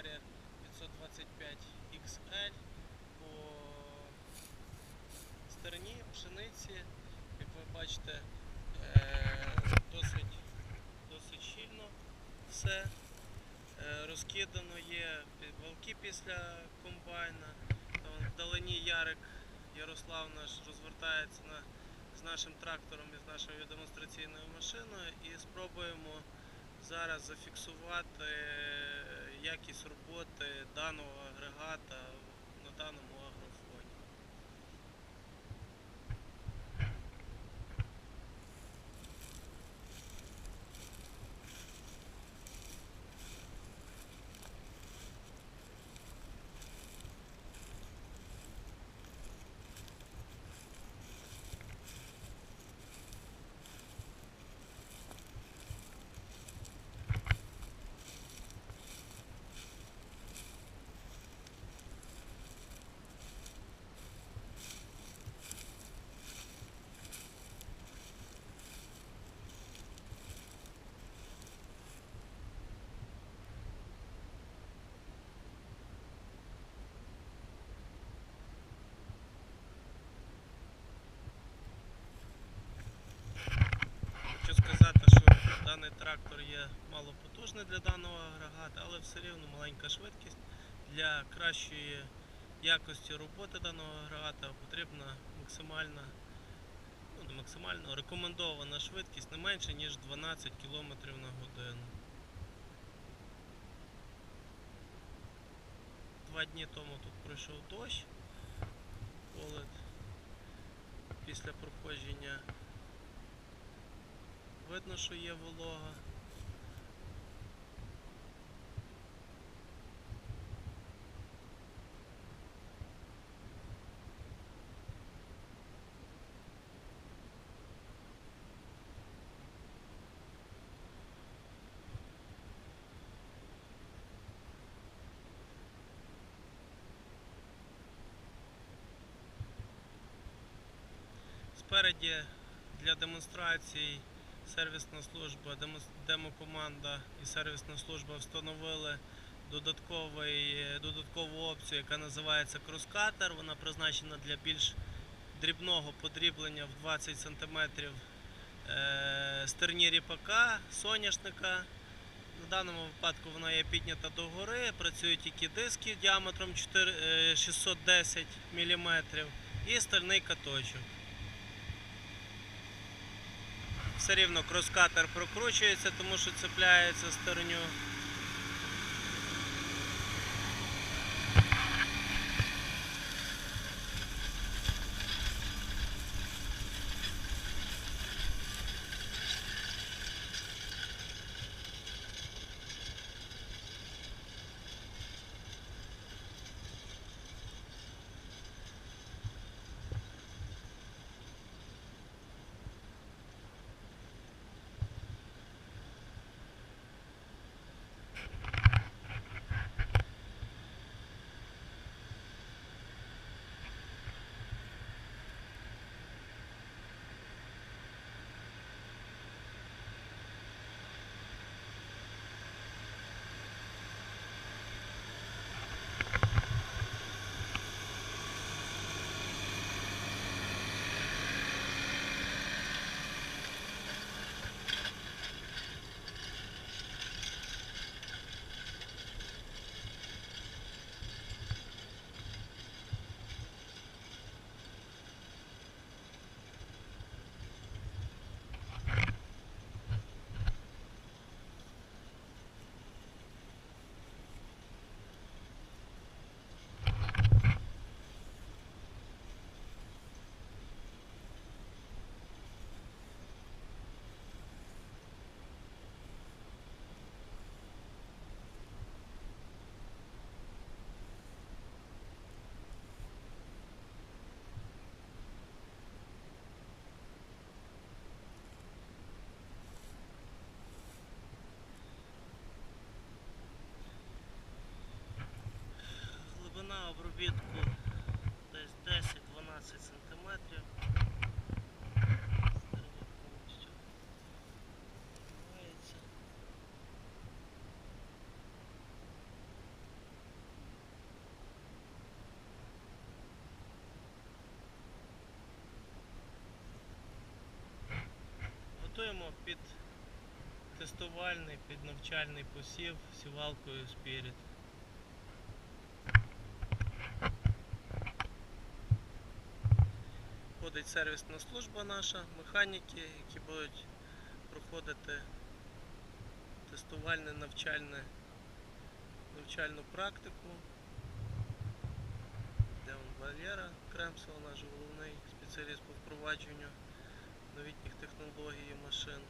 агрегат 525 XL по стороні пшениці. Як ви бачите, е, досить, досить щільно все. Е, Розкидано є валки після комбайна. Вдалині Ярик Ярослав наш розвертається на, з нашим трактором і з нашою демонстраційною машиною і спробуємо зараз зафіксувати якість роботи даного агрегата на даному трактор є малопотужний для даного агрегата, але все рівно маленька швидкість. Для кращої якості роботи даного агрегата потрібна максимальна, ну не максимальна, рекомендована швидкість не менше, ніж 12 км на годину. Два дні тому тут пройшов дощ, поле після проходження Видно, що є волога. Спереді для демонстрацій сервісна служба, демокоманда і сервісна служба встановили додатковий, додаткову опцію, яка називається крускатер. Вона призначена для більш дрібного подріблення в 20 см е, стерні ріпака, соняшника. В даному випадку вона є піднята догори, працюють тільки диски діаметром 4, е, 610 мм і стальний каточок. Все рівно кроскатер прокручується, тому що цепляється На обробітку десь 10-12 см. Готуємо під тестувальний, під навчальний посів сівалкою спіріт. Ходить сервісна служба наша, механіки, які будуть проходити тестувальне навчальне, навчальну практику. Де он Валера Кремсел, наш головний спеціаліст по впровадженню новітніх технологій машин.